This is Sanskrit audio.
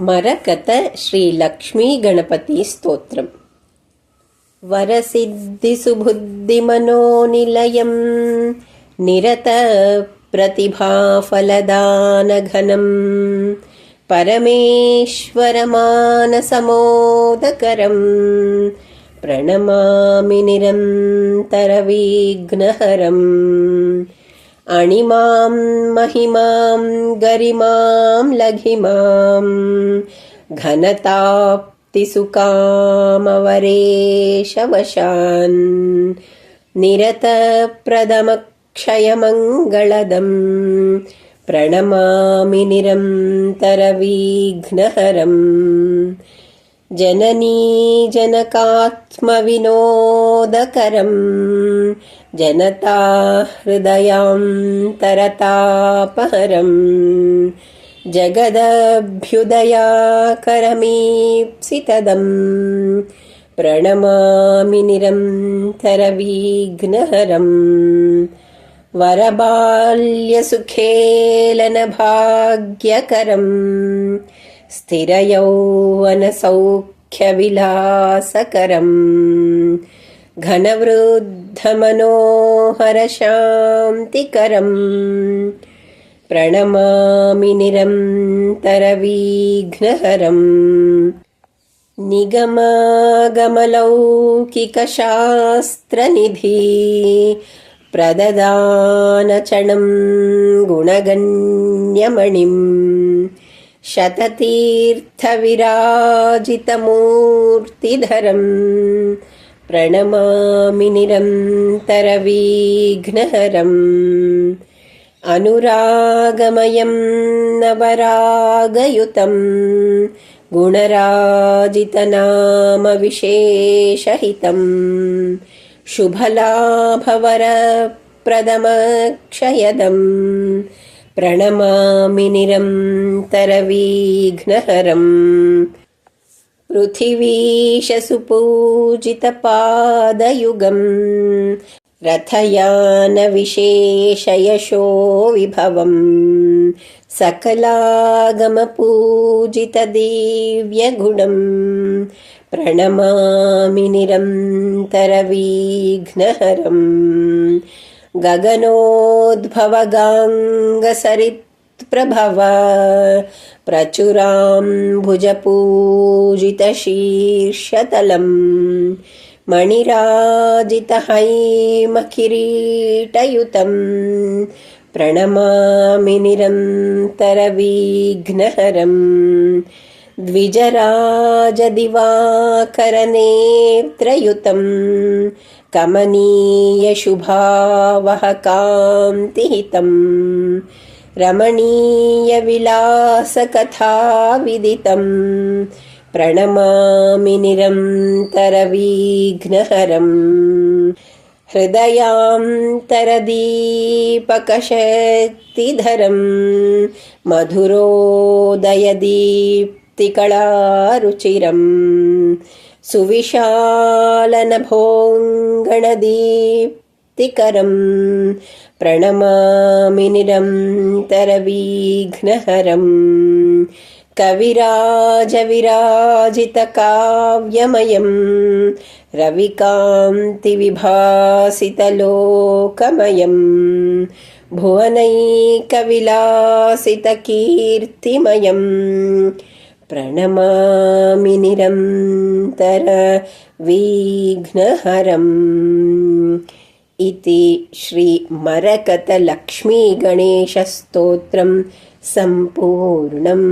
मरकत श्रीलक्ष्मीगणपतिस्तोत्रम् वरसिद्धिसुबुद्धिमनोनिलयम् निरतप्रतिभाफलदानघनम् परमेश्वरमानसमोदकरम् प्रणमामि निरन्तरविघ्नहरम् अणिमां महिमां गरिमां लघिमां घनताप्तिसुकामवरेशवशान् निरतप्रदमक्षयमङ्गलदम् प्रणमामि निरन्तरविघ्नहरम् जननी जनकात्मविनोदकरम् जनता हृदयान्तरतापहरम् जगदभ्युदयाकरमीप्सितदम् प्रणमामि निरन्तरविघ्नहरम् वरबाल्यसुखेलनभाग्यकरम् स्थिरयौवनसौख्यविलासकरम्। घनवृद्धमनोहरशान्तिकरम्। प्रणमामि निरन्तरविघ्नहरम्। निगमागमलौकिकशास्त्रनिधि। प्रददानचणम् गुणगण्यमणिम् शततीर्थविराजितमूर्तिधरम् प्रणमामि निरन्तरविघ्नहरम् अनुरागमयं नवरागयुतम् गुणराजितनामविशेषहितम् शुभलाभवरप्रदमक्षयदम् प्रणमामि निरन्तरविघ्नहरम्। पृथिवीशसुपूजितपादयुगम् रथयानविशेषयशो विभवम्। सकलागमपूजितदिव्यगुणम्। प्रणमामि निरन्तरविघ्नहरम् गगनोद्भवगाङ्गसरित्प्रभव प्रचुरां भुजपूजितशीर्षतलम् मणिराजितहैमकिरीटयुतम् प्रणमामि निरन्तरविघ्नहरम् द्विजराजदिवाकरनेत्रयुतम् कमनीयशुभावहकान्तिहितम् रमणीयविलासकथाविदितम् प्रणमामि निरन्तरविघ्नहरम् हृदयान्तरदीपकशक्तिधरम् मधुरोदयदीप्तिकलारुचिरम् सुविशालनभोङ्गणदीप्तिकरम् प्रणमामि निरन्तरविघ्नहरम् कविराजविराजितकाव्यमयम् रविकान्तिविभासितलोकमयम् भुवनैकविलासितकीर्तिमयम् प्रणमामि निरन्तरविघ्नहरम् इति श्रीमरकतलक्ष्मीगणेशस्तोत्रम् सम्पूर्णम्